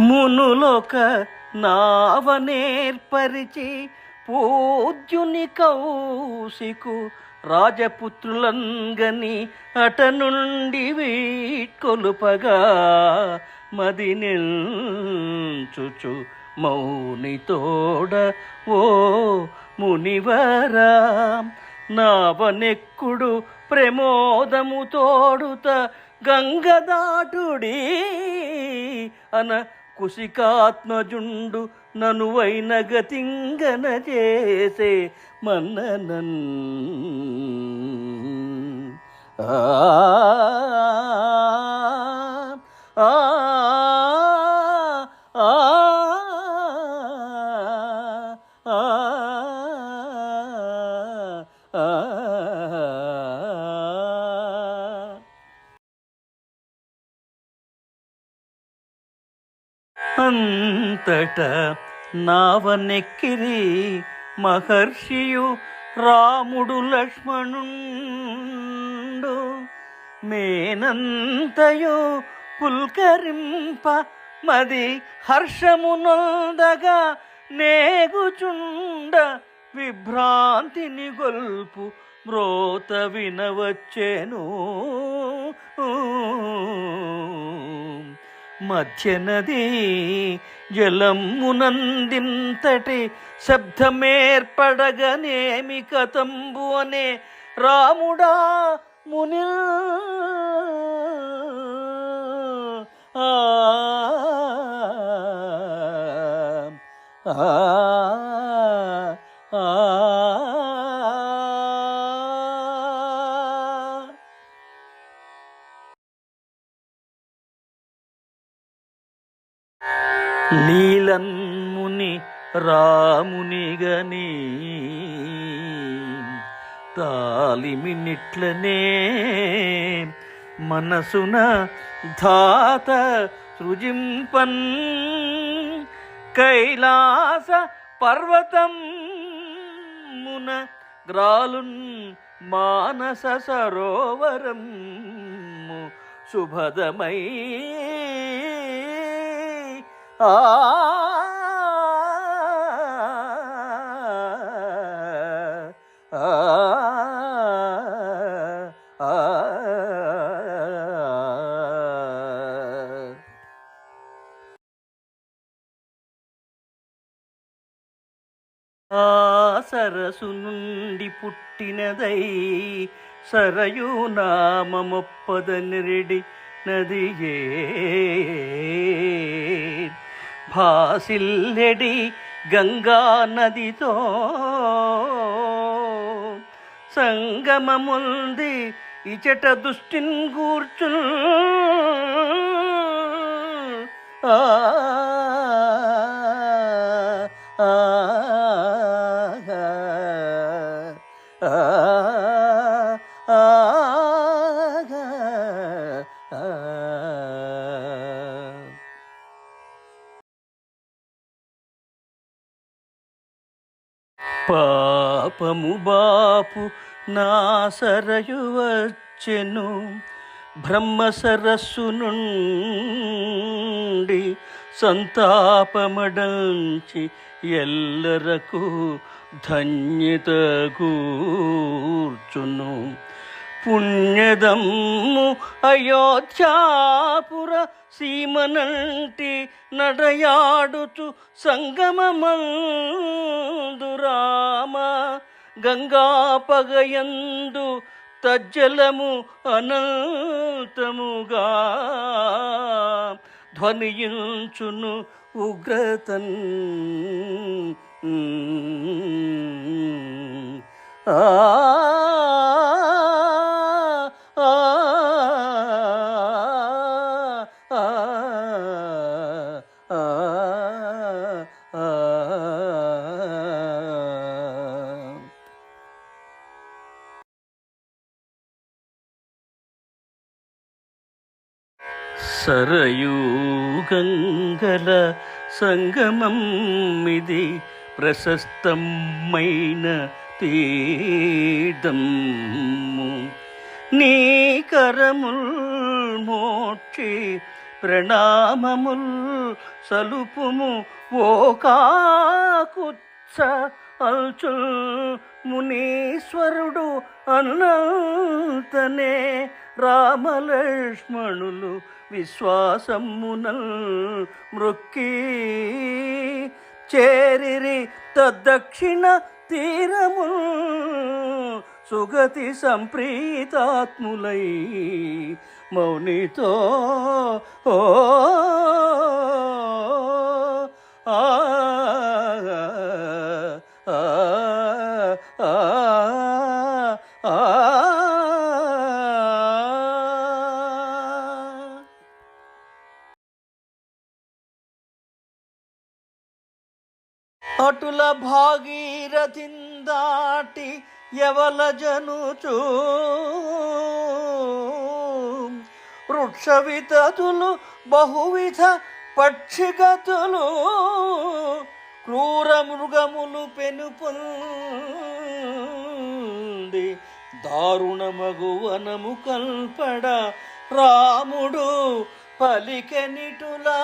మునులోక నావ నేర్పరిచి పూజ్యుని కౌశికు రాజపుత్రులంగని అట నుండి వీట్కొలుపగా మది నిల్చుచు మౌనితోడ ఓ మునివరా. నావనెక్కుడు ప్రమోదము తోడుత గంగదాటుడి అన కుశికాత్మజుండు ననువైన గతింగన చేసే మన్ననన్. ఆ ఆ అంతట నావనెక్కిరి మహర్షియు రాముడు లక్ష్మణుండు. మేనంతయు పుల్కరింప మది హర్షమునొందగా నేగుచుండ విభ్రాంతిని గొల్పు మ్రోత వినవచ్చెను. మధ్యనది జలమునందింతటి శబ్దమేర్పడగనేమి కతంబు అనే రాముడా ముని ఆ. లీలన్ముని రామునిగని తాలిమినిట్లనే మనసున ధాత సృజింపన్ కైలాస పర్వతం మున గ్రాలున్ మానస సరోవరం శుభదమై ఆ మనసు నుండి పుట్టినదై సరయు నామమొప్పదనిరెడి నదియే. భాసిల్లెడి గంగా నదితో సంగమముంది ఇచట దుష్టిన్ కూర్చు ఆ వాపు నా సరయు వచ్చెను బ్రహ్మ సరస్సు నుండి సంతాపమడంచి ఎల్లరకు ధన్యత కూర్చును పుణ్యదమ్ము అయోధ్యాపుర సీమనంటి నడయాడుచు సంగమమందు రామ గంగా పగయందు తజ్జలము అనంతముగా ధ్వనియించును ఉగ్రతన్. ఆ ఆ సంగల సంగమం ఇది ప్రశస్తమైన తీర్థము. నీ కరముల్ మోక్షి ప్రణామముల్ సలుపుము ఓ కాకుచ్చ అల్చు మునీశ్వరుడు అన్నంతనే రామలక్ష్మణులు విశ్వాసమునల్ మృక్కి చేరిరి తద్దక్షిణ తీరము సుగతి సంప్రీతాత్ములై మౌనితో ఓ భాగీరథిందాటి ఎవల జనుచూ వృక్షవితతులు బహువిధ పక్షిగతులు క్రూర మృగములు పెనుపొంది దారుణమగువనము కల్పడ రాముడు పలికెనిటులా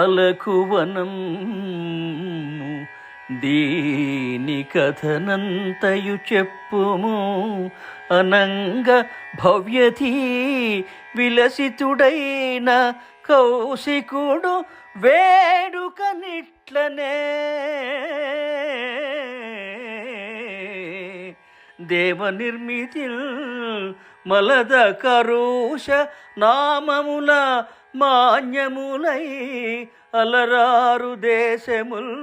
అలకువనం దీని కథనంతయు చెప్పుము. అనంగ భవ్యతి విలసితుడైన కౌశికుడు వేడుకనిట్లనే దేవ నిర్మితి మలద కరుష నామముల మాన్యములై అలరారు దేశముల్.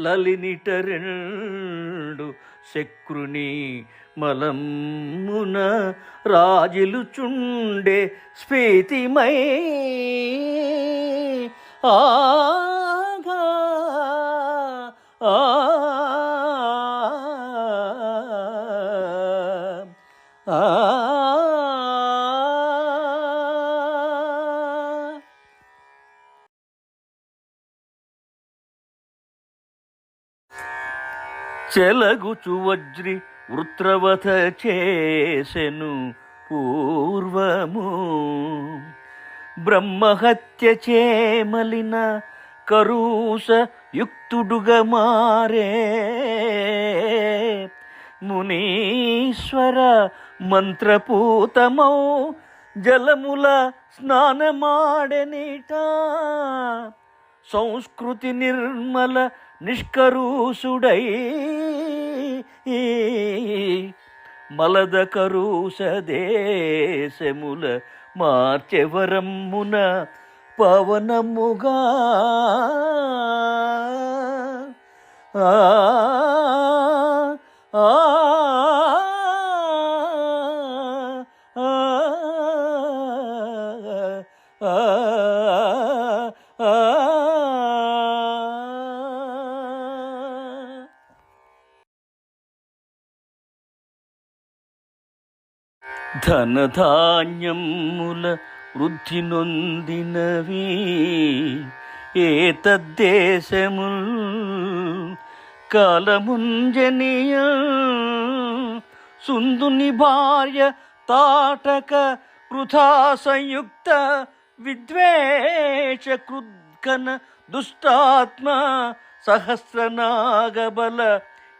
లలినిటరెండు శక్రుని మలమున రాజులుచుండే స్ఫీతిమై. ఆగా ఆ ఆ చెలగుచు వజ్రి వృత్రవత చేసెను పూర్వము. బ్రహ్మహత్య చేమలిన కరూస యుక్తుడుగా మారే. మునీశ్వర మంత్రపూతమౌ జలముల స్నానమాడనిట. సంస్కృతి నిర్మల నిష్కరూసుడై మలద కరుసదేశముల మార్చెవరమ్మున పవనముగా ఆ ఆ ధనధాన్యముల వృద్ధి నొందినవి ఏతద్దేశముల్ కలముంజనీయ సుందుని భార్య తాటక వృథా సంయుక్త విద్వేష కృద్ఘన దుష్టాత్మ సహస్రనాగబల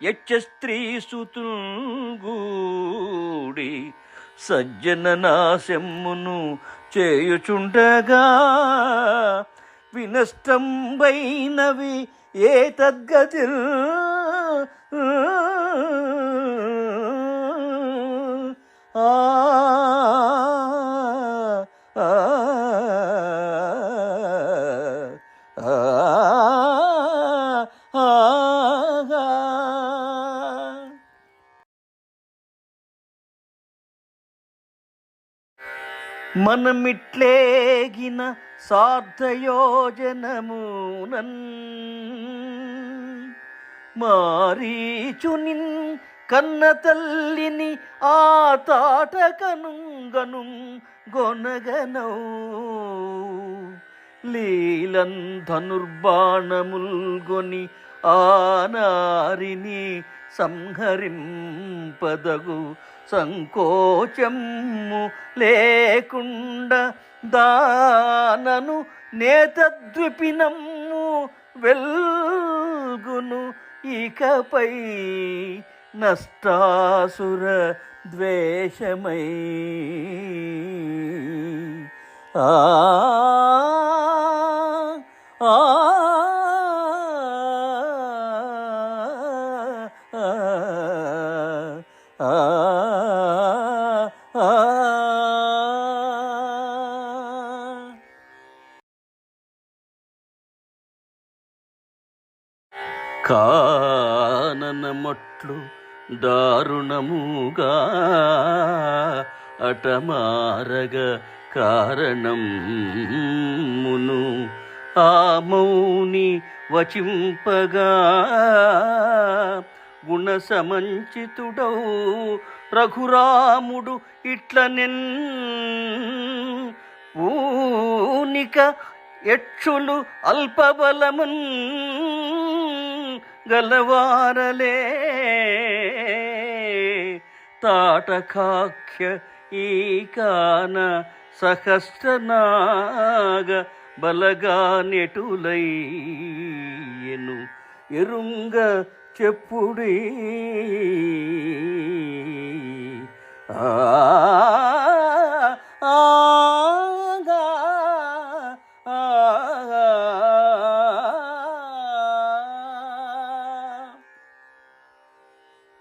యచ్చ స్త్రీ సుతుంగూడి సజ్జన నాశమ్మును చేయుచుండగా వినష్టంబైనవి ఏ తద్గతి ఆ మనమిట్లేగిన సార్థయోజనమునన్ మారీచునిన్ కన్న తల్లిని ఆ తాటకనుంగను గొనగనౌ. లీలం ధనుర్బాణముల్గొని ఆనారిని సంహరింపదగు సంకోచము లేకుండా దానను నేతద్విపినమ్ము వెల్గును ఇకపై నష్టాసుర ద్వేషమై. ఆ ఆ కాననమట్లు దారుణముగా అటమారగ కారణం మును ఆ మౌని వచింపగా గుణసమంచితుడౌ రఘురాముడు ఇట్ల నిన్ ఊనిక యక్షులు అల్పబలమున్ గలవారలే. తాటకాఖ్య ఈ కాన సహస్రనాగ బలగా నెటులయ్యను ఎరుంగ చెప్పుడి ఆ